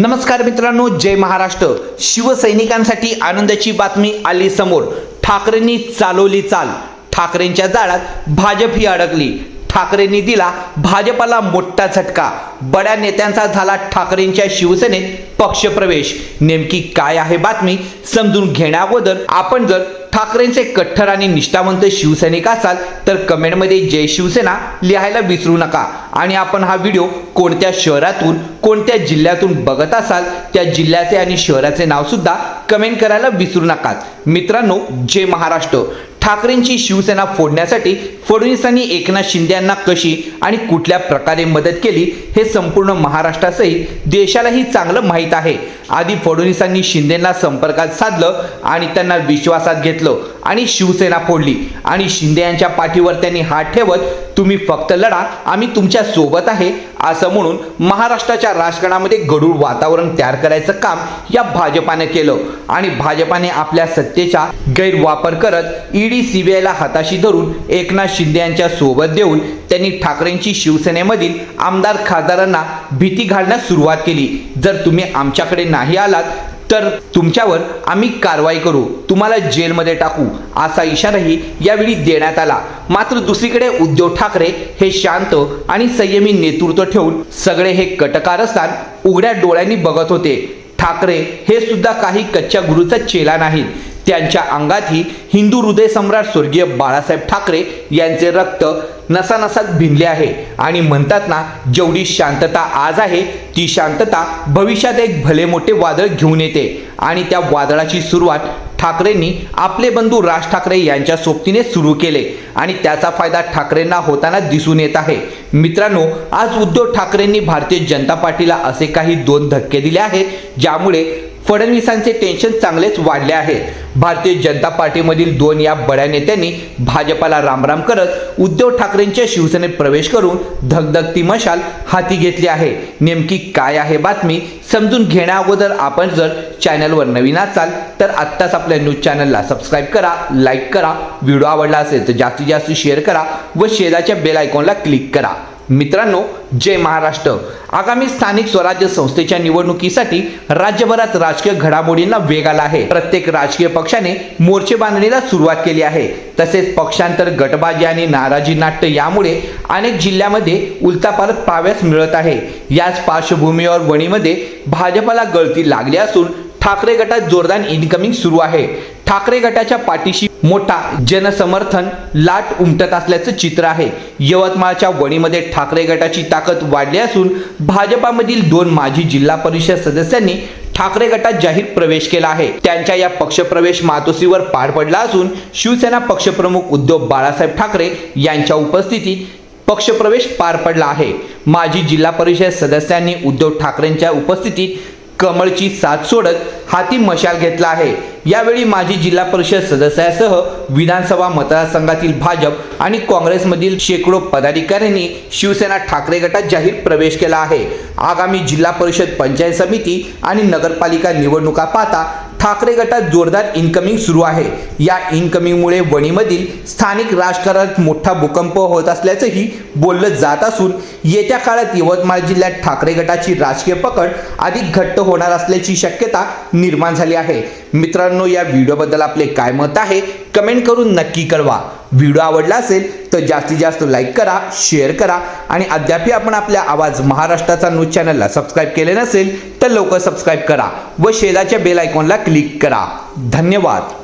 नमस्कार मित्रांनो जय महाराष्ट्र. शिवसैनिकांसाठी आनंदाची बातमी आली समोर. ठाकरेंनी चालवली चाल. ठाकरेंच्या जाळ्यात भाजप ही अडकली. ठाकरेंनी दिला भाजपाला मोठा झटका. बड्या नेत्यांचा झाला ठाकरेंच्या शिवसेनेत पक्षप्रवेश. नेमकी काय आहे बातमी समजून घेण्याअगोदर आपण जर ठाकरेंचे कट्टर आणि निष्ठावंत शिवसैनिक असाल तर कमेंटमध्ये जय शिवसेना लिहायला विसरू नका. आणि आपण हा व्हिडिओ कोणत्या शहरातून कोणत्या जिल्ह्यातून बघत असाल त्या जिल्ह्याचे आणि शहराचे नाव सुद्धा कमेंट करायला विसरू नका. मित्रांनो जय महाराष्ट्र. ठाकरेंची शिवसेना फोडण्यासाठी फडणवीसांनी एकनाथ शिंदे यांना कशी आणि कुठल्या प्रकारे मदत केली हे संपूर्ण महाराष्ट्रासहित देशालाही चांगलं माहीत आहे. आधी फडणवीसांनी शिंदेना संपर्कात साधलं आणि त्यांना विश्वासात घेतलं आणि शिवसेना फोडली. आणि शिंदे यांच्या पाठीवर त्यांनी हात ठेवत तुम्ही फक्त लढा आम्ही तुमच्यासोबत आहे असं म्हणून महाराष्ट्राच्या राजकारणामध्ये गडूळ वातावरण तयार करायचं काम या भाजपाने केलं. आणि भाजपाने आपल्या सत्तेचा गैरवापर करत ईडी सीबीआयला हाताशी धरून एकनाथ शिंदे यांच्या सोबत देऊन त्यांनी ठाकरेंची शिवसेनेमधील आमदार खासदारांना भीती घालण्यास सुरुवात केली. जर तुम्ही आमच्याकडे नाही आलात तर तुमच्यावर आम्ही कारवाई करू. तुम्हाला जेलमध्ये टाकू. असा इशाराही यावेळी देण्यात आला. मात्र दुसरीकडे उद्धव ठाकरे हे शांत आणि संयमी नेतृत्व ठेवून सगळे हे कटकारस्थान उघड्या डोळ्यांनी बघत होते. ठाकरे हे सुद्धा काही कच्च्या गुरुचा चेला नाहीत. त्यांच्या अंगातही हिंदू हृदय सम्राट स्वर्गीय बाळासाहेब ठाकरे यांचे रक्त नसानसात भिनले आहे. आणि म्हणतात ना जेवढी शांतता आज आहे ती शांतता भविष्यात एक भले मोठे वादळ घेऊन येते. आणि त्या वादळाची सुरुवात ठाकरेंनी आपले बंधू राज ठाकरे यांच्या सोबतीने सुरू केले. आणि त्याचा फायदा ठाकरेंना होताना दिसून येत आहे. मित्रांनो आज उद्धव ठाकरेंनी भारतीय जनता पार्टीला असे काही दोन धक्के दिले आहेत ज्यामुळे फडणवीसांचे टेन्शन चांगलेच वाढले आहे. भारतीय जनता पार्टीमधील दोन या बड्या नेत्यांनी भाजपाला रामराम करत उद्धव ठाकरेंच्या शिवसेनेत प्रवेश करून धगधगती मशाल हाती घेतली आहे. नेमकी काय आहे बातमी समजून घेण्याअगोदर आपण जर चॅनलवर नवीन असाल तर आत्ताच आपल्या न्यूज चॅनलला सबस्क्राईब करा लाईक करा. व्हिडिओ आवडला असेल तर जास्तीत जास्त शेअर करा व शेजारच्या बेल आयकॉनला क्लिक करा. मित्रांनो जय महाराष्ट्र. आगामी स्थानिक स्वराज्य संस्थेच्या निवडणुकीसाठी राज्यभरात राजकीय घडामोडींना वेग आला आहे. प्रत्येक राजकीय पक्षाने मोर्चे बांधणीला सुरुवात केली आहे. तसेच पक्षांतर गटबाजी आणि नाराजी नाट्य यामुळे अनेक जिल्ह्यामध्ये उलतापालत पाव्यास मिळत आहे. याच पार्श्वभूमीवर वणीमध्ये भाजपाला गळती लागली असून ठाकरे गटात जोरदार इनकमिंग सुरू आहे. ठाकरे गटाच्या पाठीशी मोठा जनसमर्थन लाट उमटत असल्याचं चित्र आहे. यवतमाळच्या वणीमध्ये ठाकरे गटाची ताकद वाढली असून भाजपामधील दोन माजी जिल्हा परिषद सदस्यांनी ठाकरे गटात जाहीर प्रवेश केला आहे. त्यांच्या या पक्षप्रवेश मातोसीवर पार पडला असून शिवसेना पक्षप्रमुख उद्धव बाळासाहेब ठाकरे यांच्या उपस्थितीत पक्षप्रवेश पार पडला आहे. माजी जिल्हा परिषद सदस्यांनी उद्धव ठाकरेंच्या उपस्थितीत कमळची साथ सोडत हाती मशाल घेतला आहे. यावेळी माजी जिल्हा परिषद सदस्यासह विधानसभा मतदारसंघातील भाजप आणि काँग्रेसमधील शेकडो पदाधिकाऱ्यांनी शिवसेना ठाकरे गटात जाहीर प्रवेश केला आहे. आगामी जिल्हा परिषद पंचायत समिती आणि नगरपालिका निवडणुका पाहता ठाकरे गटात जोरदार इन्कमिंग सुरू आहे. या इन्कमिंगमुळे वणीमधील स्थानिक राजकारणात मोठा भूकंप होत असल्याचंही बोललं जात असून येत्या काळात यवतमाळ जिल्ह्यात ठाकरे गटाची राजकीय पकड अधिक घट्ट होणार असल्याची शक्यता निर्माण झाली आहे. मित्रांनो या व्हिडिओबद्दल आपले काय मत आहे कमेंट करून नक्की कळवा व्हिडिओ आवडला असेल तर जास्तीत जास्त लाईक करा शेअर करा आणि अद्याप आपण आपल्या आवाज महाराष्ट्राचा न्यूज चॅनलला सबस्क्राईब केले नसेल तर लवकर सबस्क्राईब करा व शेजारच्या बेल आयकॉनला क्लिक करा धन्यवाद